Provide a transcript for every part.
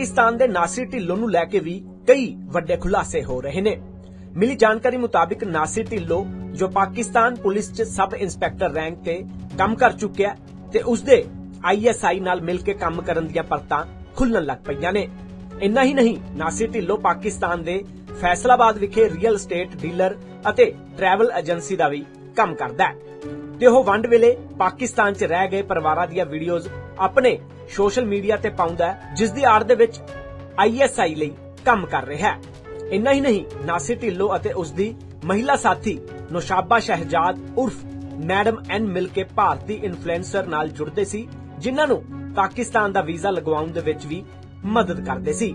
ਪਾਕਿਸਤਾਨ ਦੇ ਨਾਸਿਰ ਢਿੱਲੋਂ ਨੂੰ ਲੈ ਕੇ ਵੀ ਕਈ ਵੱਡੇ ਖੁਲਾਸੇ ਹੋ ਰਹੇ ਨੇ। ਮਿਲੀ ਜਾਣਕਾਰੀ ਮੁਤਾਬਿਕ ਨਾਸਿਰ ਢਿੱਲੋਂ, ਜੋ ਪਾਕਿਸਤਾਨ ਪੁਲਿਸ 'ਚ ਸਬ ਇੰਸਪੈਕਟਰ ਰੈਂਕ ਤੇ ਕੰਮ ਕਰ ਚੁੱਕਿਆ ਤੇ ਉਸਦੇ ਆਈਐਸਆਈ ਨਾਲ ਮਿਲ ਕੇ ਕੰਮ ਕਰਨ ਦੀਆਂ ਪਰਤਾਂ ਖੁੱਲਣ ਲੱਗ ਪਈਆਂ ਨੇ। ਇੰਨਾ ਹੀ ਨਹੀਂ, ਨਾਸਿਰ ਢਿੱਲੋਂ ਪਾਕਿਸਤਾਨ ਦੇ ਫੈਸਲਾਬਾਦ ਵਿਖੇ ਰੀਅਲ ਸਟੇਟ ਡੀਲਰ ਅਤੇ ਟਰੈਵਲ ਏਜੰਸੀ ਦਾ ਵੀ ਕੰਮ ਕਰਦਾ ਹੈ। ਤੇ ਉਹ ਵੰਡ ਵੇਲੇ ਪਾਕਿਸਤਾਨ 'ਚ ਰਹਿ ਗਏ ਪਰਿਵਾਰਾਂ ਦੀਆਂ ਵੀਡੀਓਜ਼ ਆਪਣੇ ਸੋਸ਼ਲ ਮੀਡੀਆ ਤੇ ਪਾਉਂਦਾ ਹੈ ਜਿਸ ਦੀ ਆੜ ਦੇ ਵਿੱਚ ਆਈਐਸਆਈ ਲਈ ਕੰਮ ਕਰ ਰਿਹਾ ਹੈ। ਇੰਨਾ ਹੀ ਨਹੀਂ ਨਾਸਿਰ ਢਿੱਲੋ ਅਤੇ ਉਸ ਦੀ ਮਹਿਲਾ ਸਾਥੀ ਨੋਸ਼ਾਬਾ ਸ਼ਹਿਜਾਦ ਉਰਫ ਮੈਡਮ ਐਨ ਮਿਲ ਕੇ ਭਾਰਤੀ ਇਨਫਲੂਐਂਸਰ ਨਾਲ ਜੁੜਦੇ ਸੀ, ਜਿਨ੍ਹਾਂ ਨੂੰ ਪਾਕਿਸਤਾਨ ਦਾ ਵੀਜ਼ਾ ਲਗਵਾਉਣ ਦੇ ਵਿੱਚ ਵੀ ਮਦਦ ਕਰਦੇ ਸੀ,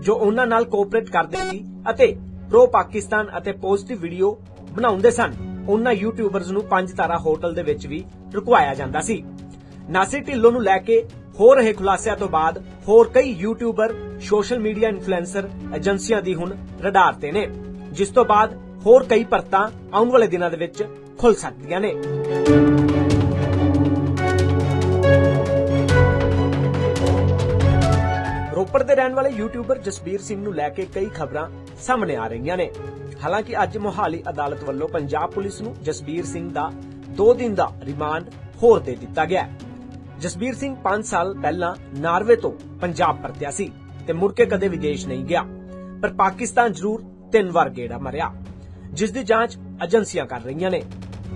ਜੋ ਉਹਨਾਂ ਨਾਲ ਕੋਆਪਰੇਟ ਕਰਦੇ ਸੀ ਅਤੇ ਪ੍ਰੋ ਪਾਕਿਸਤਾਨ ਅਤੇ ਪੋਜ਼ਿਟਿਵ ਵੀਡੀਓ ਬਣਾਉਂਦੇ ਸਨ। ਉਹਨਾਂ ਯੂਟਿਊਬਰਸ ਨੂੰ ਪੰਜ ਤਾਰਾ ਹੋਟਲ ਦੇ ਵਿੱਚ ਵੀ ਰੁਕਵਾਇਆ ਜਾਂਦਾ ਸੀ। ਨਾਸਿਰ ਢਿੱਲੋਂ ਨੂੰ ਲੈ ਕੇ ਹੋ ਰਹੇ ਖੁਲਾਸਿਆਂ ਤੋਂ ਬਾਅਦ ਹੋਰ ਕਈ ਯੂਟਿਊਬਰ ਸੋਸ਼ਲ ਮੀਡੀਆ ਇਨਫਲੂਐਂਸਰ ਏਜੰਸੀਆਂ ਦੀ ਹੁਣ ਰਡਾਰ ਤੇ ਨੇ, ਜਿਸ ਤੋਂ ਬਾਅਦ ਹੋਰ ਕਈ ਪਰਤਾਂ ਆਉਣ ਵਾਲੇ ਦਿਨਾਂ ਦੇ ਵਿੱਚ ਖੁੱਲ ਸਕਦੀਆਂ ਨੇ ਰੋਪੜ ਦੇ ਰਹਿਣ ਵਾਲੇ ਯੂਟਿਊਬਰ ਜਸਬੀਰ ਸਿੰਘ ਨੂੰ ਲੈ ਕੇ ਕਈ ਖਬਰਾਂ ਸਾਹਮਣੇ ਆ ਰਹੀਆਂ ਨੇ ਹਾਲਾਂਕਿ ਅੱਜ ਮੋਹਾਲੀ ਅਦਾਲਤ ਵੱਲੋਂ ਪੰਜਾਬ ਪੁਲਿਸ ਨੂੰ ਜਸਬੀਰ ਸਿੰਘ ਦਾ 2 ਦਿਨ ਦਾ ਰਿਮਾਂਡ ਹੋਰ ਦੇ ਦਿੱਤਾ ਗਿਆ ਹੈ। ਜਸਬੀਰ ਸਿੰਘ 5 ਸਾਲ ਪਹਿਲਾਂ ਨਾਰਵੇ ਤੋਂ ਪੰਜਾਬ ਪਰਤਿਆ ਸੀ ਤੇ ਮੁੜ ਕੇ ਕਦੇ ਵਿਦੇਸ਼ ਨਹੀਂ ਗਿਆ। ਪਰ ਪਾਕਿਸਤਾਨ ਜ਼ਰੂਰ ਤਿੰਨ ਵਾਰ ਗੇੜਾ ਮਰਿਆ, ਜਿਸ ਦੀ ਜਾਂਚ ਏਜੰਸੀਆਂ ਕਰ ਰਹੀਆਂ ਨੇ।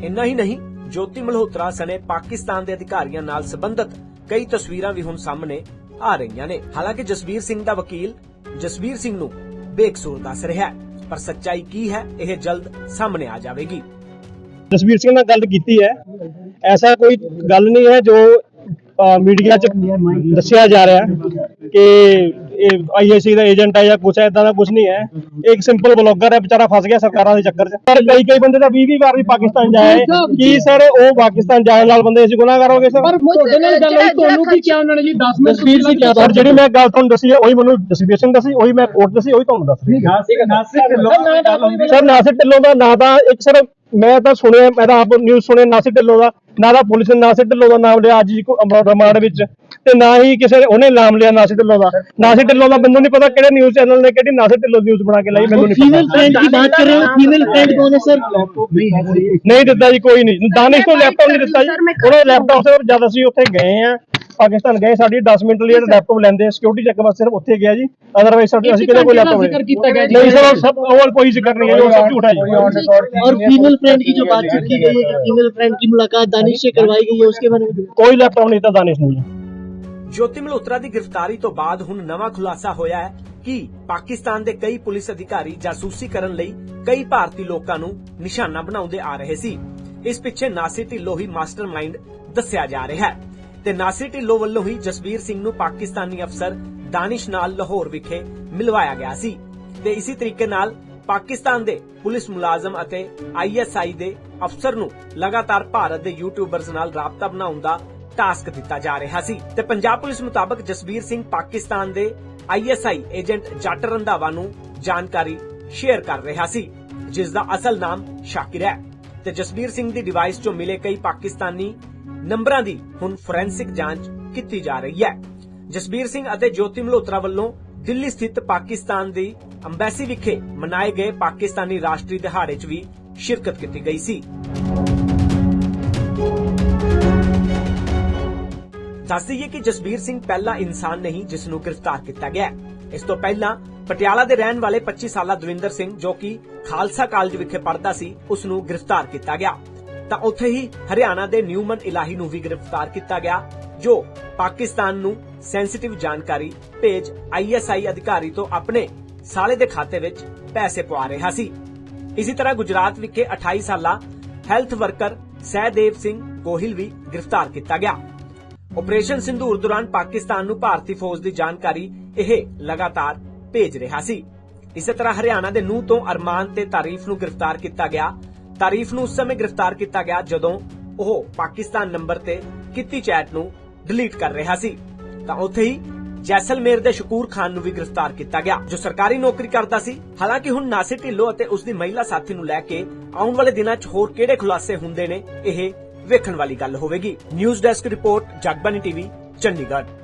ਇੰਨਾ ਹੀ ਨਹੀਂ, ਜੋਤੀ ਮਲਹੋਤਰਾ ਸਣੇ ਪਾਕਿਸਤਾਨ ਦੇ ਅਧਿਕਾਰੀਆਂ ਨਾਲ ਸੰਬੰਧਿਤ ਕਈ ਤਸਵੀਰਾਂ ਵੀ ਹੁਣ ਸਾਹਮਣੇ ਆ ਰਹੀਆਂ ਨੇ। ਹਾਲਾਂਕਿ ਜਸਬੀਰ ਸਿੰਘ ਦਾ ਵਕੀਲ ਜਸਬੀਰ ਸਿੰਘ ਨੂੰ ਬੇਕਸੂਰ ਦੱਸ ਰਿਹਾ ਹੈ, ਪਰ ਸੱਚਾਈ ਕੀ ਹੈ, ਇਹ ਜਲਦ ਸਾਹਮਣੇ ਆ ਜਾਵੇਗੀ। ਜਸਵੀਰ ਸਿੰਘ ਨਾਲ ਗੱਲ ਕੀਤੀ ਹੈ। ਐਸਾ ਕੋਈ ਗੱਲ ਨਹੀਂ ਹੈ ਜੋ ਮੀਡੀਆ 'ਚ ਦੱਸਿਆ ਜਾ ਰਿਹਾ ਕਿ ਇਹ ਆਈਏਸੀ ਦਾ ਏਜੰਟ ਹੈ ਜਾਂ ਕੁਛ ਐਦਾਂ ਦਾ ਕੁਝ ਨਹੀਂ ਹੈ। ਇਹ ਇੱਕ ਸਿੰਪਲ ਬਲੌਗਰ ਹੈ ਵਿਚਾਰਾ ਫਸ ਗਿਆ ਸਰਕਾਰਾਂ ਦੇ ਚੱਕਰ 'ਚ। ਪਰ ਕਈ ਕਈ ਬੰਦੇ ਤਾਂ 20 20 ਵਾਰ ਵੀ ਪਾਕਿਸਤਾਨ ਜਾਏ ਕੀ ਸਰ ਉਹ ਪਾਕਿਸਤਾਨ ਜਾਣ ਨਾਲ ਬੰਦੇ ਅਸੀਂ ਗੁਨਾਹਗਾਰ ਹੋਗੇ ਸਰ ਪਰ ਤੁਹਾਡੇ ਨਾਲ ਗੱਲ ਹੋਈ ਤੁਹਾਨੂੰ ਕੀ ਕਿਹਾ ਉਹਨਾਂ ਨੇ ਜੀ? 10 ਮਿੰਟ ਜਸਵੀਰ ਸਿੰਘ ਕਿਹਾ ਸਰ ਜਿਹੜੀ ਮੈਂ ਗੱਲ ਤੁਹਾਨੂੰ ਦੱਸੀ ਹੈ ਉਹੀ ਮੈਨੂੰ ਜਸਵੀਰ ਸਿੰਘ ਦੱਸੀ ਉਹੀ ਮੈਂ ਕੋਰਟ ਦੱਸੀ ਉਹੀ ਤੁਹਾਨੂੰ ਦੱਸ ਰਿਹਾ। ਸਰ ਨਾਸਿਰ ਢਿੱਲੋਂ ਦਾ ਨਾਂ ਤਾਂ ਇੱਕ ਸਰ ਮੈਂ ਤਾਂ ਸੁਣਿਆ ਮੈਂ ਤਾਂ ਆਪ ਨਿਊਜ਼ ਸੁਣਿਆ ਨਾਸਿਰ ਢਿੱਲੋਂ ਦਾ। ਨਾ ਤਾਂ ਪੁਲਿਸ ਨੇ ਨਾ ਸਿੱਧ ਢਿੱਲੋਂ ਦਾ ਨਾਮ ਲਿਆ ਅੱਜ ਜੀ ਕੋ ਰਿਮਾਂਡ ਵਿੱਚ ਤੇ ਨਾ ਹੀ ਕਿਸੇ ਉਹਨੇ ਨਾਮ ਲਿਆ ਨਾਸੀ ਢਿੱਲੋਂ ਦਾ। ਨਾਸੀ ਢਿੱਲੋਂ ਦਾ ਮੈਨੂੰ ਨਹੀਂ ਪਤਾ ਕਿਹੜੇ ਨਿਊਜ਼ ਚੈਨਲ ਨੇ ਕਿਹੜੀ ਨਾਸੀ ਢਿੱਲੋਂ ਨਿਊਜ਼ ਬਣਾ ਕੇ ਲਾਈ ਮੈਨੂੰ ਨਹੀਂ ਫੀਮੇਲ ਫਰੈਂਡ ਦੀ ਬਾਤ ਕਰ ਰਹੇ ਹੋ? ਫੀਮੇਲ ਫਰੈਂਡ ਕੌਣ ਹੈ ਸਰ ਨਹੀਂ ਦਿੱਤਾ ਜੀ ਕੋਈ ਨਹੀਂ। ਦਾਨਿਸ਼ ਤੋਂ ਲੈਪਟਾਪ ਨਹੀਂ ਦਿੱਤਾ ਜੀ। ਉਹਨੇ ਲੈਪਟਾਪ ਸੇ ਜਦ ਅਸੀਂ ਉੱਥੇ ਗਏ ਆ ਪਾਕਿਸਤਾਨ ਗਏ ਸਾਡੀ 10 ਮਿੰਟ ਲਈ ਲੈਪਟਾਪ ਲੈਂਦੇ ਸਿਕਿਉਰਿਟੀ ਚੈੱਕ ਵਾਸਤੇ ਸਿਰਫ ਉੱਥੇ ਗਿਆ ਜੀ ਅਦਰਵਾਈਜ਼ ਸਾਡੇ ਅਸੀਂ ਕਿਤੇ ਕੋਈ ਲੈਪਟਾਪ ਜ਼ਿਕਰ ਕੀਤਾ ਗਿਆ ਜੀ। ਨਹੀਂ ਸਰ ਉਹ ਸਭ ਉਹ ਕੋਈ ਜ਼ਿਕਰ ਨਹੀਂ ਹੈ ਉਹ ਸਭ ਝੂਠਾ ਜੀ और फीमेल फ्रेंड की जो बातचीत की गई है कि फीमेल फ्रेंड की मुलाकात दानिश से करवाई गई है उसके बारे में ਕੋਈ ਲੈਪਟਾਪ ਨਹੀਂ ਤਾਂ ਦਾਨਿਸ਼ ਨਹੀਂ ਹੈ ਜੋਤੀ ਮਲਹੋਤਰਾ ਦੀ ਗ੍ਰਿਫਤਾਰੀ ਤੋਂ ਬਾਅਦ ਹੁਣ ਨਵਾਂ ਖੁਲਾਸਾ ਹੋਇਆ ਹੈ ਕਿ ਪਾਕਿਸਤਾਨ ਦੇ ਕਈ ਪੁਲਿਸ ਅਧਿਕਾਰੀ ਜਾਸੂਸੀ ਕਰਨ ਲਈ ਕਈ ਭਾਰਤੀ ਲੋਕਾਂ ਨੂੰ ਨਿਸ਼ਾਨਾ ਬਣਾਉਂਦੇ ਆ ਰਹੇ ਸੀ ਇਸ ਪਿੱਛੇ ਨਾਸਿਰ ਢਿੱਲੋਂ ਹੀ ਮਾਸਟਰਮਾਈਂਡ ਦੱਸਿਆ ਜਾ ਰਿਹਾ ਹੈ ਤੇ ਨਾਸਿਰ ਢਿੱਲੋਂ ਵੱਲੋਂ ਹੀ ਜਸਬੀਰ ਸਿੰਘ ਨੂੰ ਪਾਕਿਸਤਾਨੀ ਅਫਸਰ ਦਾਨਿਸ਼ ਨਾਲ ਲਾਹੌਰ ਵਿਖੇ ਮਿਲਵਾਇਆ ਗਿਆ ਸੀ ਤੇ ਇਸੇ ਤਰੀਕੇ ਨਾਲ ਪਾਕਿਸਤਾਨ ਦੇ ਪੁਲਿਸ ਮੁਲਾਜ਼ਮ ਅਤੇ ਆਈਐਸਆਈ ਦੇ ਅਫਸਰ ਨੂੰ ਲਗਾਤਾਰ ਭਾਰਤ ਦੇ ਯੂਟਿਊਬਰਸ ਨਾਲ ਰਾਬਤਾ ਬਣਾਉਣ ਦਾ ਟਾਸਕ ਦਿੱਤਾ ਜਾ ਰਿਹਾ ਸੀ ਤੇ ਪੰਜਾਬ ਪੁਲਿਸ ਮੁਤਾਬਕ ਜਸਬੀਰ ਸਿੰਘ ਪਾਕਿਸਤਾਨ ਦੇ ਆਈਐਸਆਈ ਏਜੰਟ ਜੱਟ ਰੰਧਾਵਾ ਨੂੰ ਜਾਣਕਾਰੀ ਸ਼ੇਅਰ ਕਰ ਰਿਹਾ ਸੀ ਜਿਸ ਦਾ ਅਸਲ ਨਾਮ ਸ਼ਾਕਿਰ ਹੈ ਤੇ ਜਸਬੀਰ ਸਿੰਘ ਦੀ ਡਿਵਾਈਸ 'ਚੋਂ ਮਿਲੇ ਕਈ ਪਾਕਿਸਤਾਨੀ ਨੰਬਰਾਂ ਦੀ ਹੁਣ ਫੋਰੈਂਸਿਕ ਜਾਂਚ ਕੀਤੀ ਜਾ ਰਹੀ ਹੈ। ਜਸਬੀਰ ਸਿੰਘ ਅਤੇ ਜੋਤੀ ਮਲਹੋਤਰਾ ਵੱਲੋਂ ਦਿੱਲੀ ਸਥਿਤ ਪਾਕਿਸਤਾਨ ਦੀ ਅੰਬੈਸੀ ਵਿਖੇ ਮਨਾਏ ਗਏ ਪਾਕਿਸਤਾਨੀ ਰਾਸ਼ਟਰੀ ਦਿਹਾੜੇ 'ਚ ਵੀ ਸ਼ਿਰਕਤ ਕੀਤੀ ਗਈ ਸੀ। ਦੱਸ ਦਈਏ ਕਿ ਜਸਬੀਰ ਸਿੰਘ ਪਹਿਲਾ ਇਨਸਾਨ ਨਹੀਂ ਜਿਸ ਨੂੰ ਗ੍ਰਿਫਤਾਰ ਕੀਤਾ ਗਿਆ। ਇਸ ਤੋਂ ਪਹਿਲਾਂ ਪਟਿਆਲਾ ਦੇ ਰਹਿਣ ਵਾਲੇ 25 ਸਾਲਾ ਦਵਿੰਦਰ ਸਿੰਘ ਜੋ ਕਿ ਖਾਲਸਾ ਕਾਲਜ ਵਿਖੇ ਪੜ੍ਹਦਾ ਸੀ, ਉਸ ਨੂੰ ਗ੍ਰਿਫਤਾਰ ਕੀਤਾ ਗਿਆ। ਤਾਂ ਉੱਥੇ ਹੀ ਹਰਿਆਣਾ ਦੇ ਨਿਊਮਨ ਇਲਾਹੀ ਨੂੰ ਵੀ ਗ੍ਰਿਫਤਾਰ ਕੀਤਾ ਗਿਆ, ਜੋ ਪਾਕਿਸਤਾਨ ਨੂੰ ਸੈਂਸਿਟਿਵ ਜਾਣਕਾਰੀ ਭੇਜ ਆਈਐਸਆਈ ਅਧਿਕਾਰੀ ਤੋਂ ਆਪਣੇ ਸਾਲੇ ਦੇ ਖਾਤੇ ਵਿੱਚ ਪੈਸੇ ਪਵਾ ਰਿਹਾ ਸੀ। ਇਸੇ ਤਰ੍ਹਾਂ ਗੁਜਰਾਤ ਵਿਖੇ 28 ਸਾਲਾ ਹੈਲਥ ਵਰਕਰ ਸਹਿਦੇਵ ਸਿੰਘ ਗੋਹਿਲ ਵੀ ਗ੍ਰਿਫਤਾਰ ਕੀਤਾ ਗਿਆ। ਆਪਰੇਸ਼ਨ ਸਿੰਧੂਰ ਦੌਰਾਨ ਪਾਕਿਸਤਾਨ ਨੂੰ ਭਾਰਤੀ ਫੌਜ ਦੀ ਜਾਣਕਾਰੀ ਇਹ ਲਗਾਤਾਰ ਭੇਜ ਰਿਹਾ ਸੀ। ਇਸੇ ਤਰ੍ਹਾਂ ਹਰਿਆਣਾ ਦੇ ਨੂਹ ਤੋਂ ਅਰਮਾਨ ਤੇ ਤਾਰੀਫ ਨੂੰ ਗ੍ਰਿਫਤਾਰ ਕੀਤਾ ਗਿਆ। ਤਾਰੀਫ ਨੂੰ ਉਸ ਸਮੇਂ ਗ੍ਰਿਫਤਾਰ ਕੀਤਾ ਗਿਆ ਜਦੋਂ ਉਹ ਪਾਕਿਸਤਾਨ ਨੰਬਰ ਤੇ ਕੀਤੀ ਚੈਟ ਨੂੰ ਡਿਲੀਟ ਕਰ ਰਿਹਾ ਸੀ। ਤਾਂ ਉੱਥੇ ਹੀ ਜੈਸਲਮੇਰ ਦੇ ਸ਼ਕੂਰ ਖਾਨ ਨੂੰ ਵੀ ਗ੍ਰਿਫਤਾਰ ਕੀਤਾ ਗਿਆ, ਜੋ ਸਰਕਾਰੀ ਨੌਕਰੀ ਕਰਦਾ ਸੀ। ਹਾਲਾਂਕਿ ਹੁਣ ਨਾਸਿਰ ਢਿੱਲੋਂ ਅਤੇ ਉਸ ਦੀ ਮਹਿਲਾ ਸਾਥੀ ਨੂੰ ਲੈ ਕੇ ਆਉਣ ਵਾਲੇ ਦਿਨਾਂ 'ਚ ਹੋਰ ਕਿਹੜੇ ਖੁਲਾਸੇ ਹੁੰਦੇ ਨੇ, ਇਹ ਵੇਖਣ ਵਾਲੀ ਗੱਲ ਹੋਵੇਗੀ। News desk report, Jagbani TV, Chandigarh.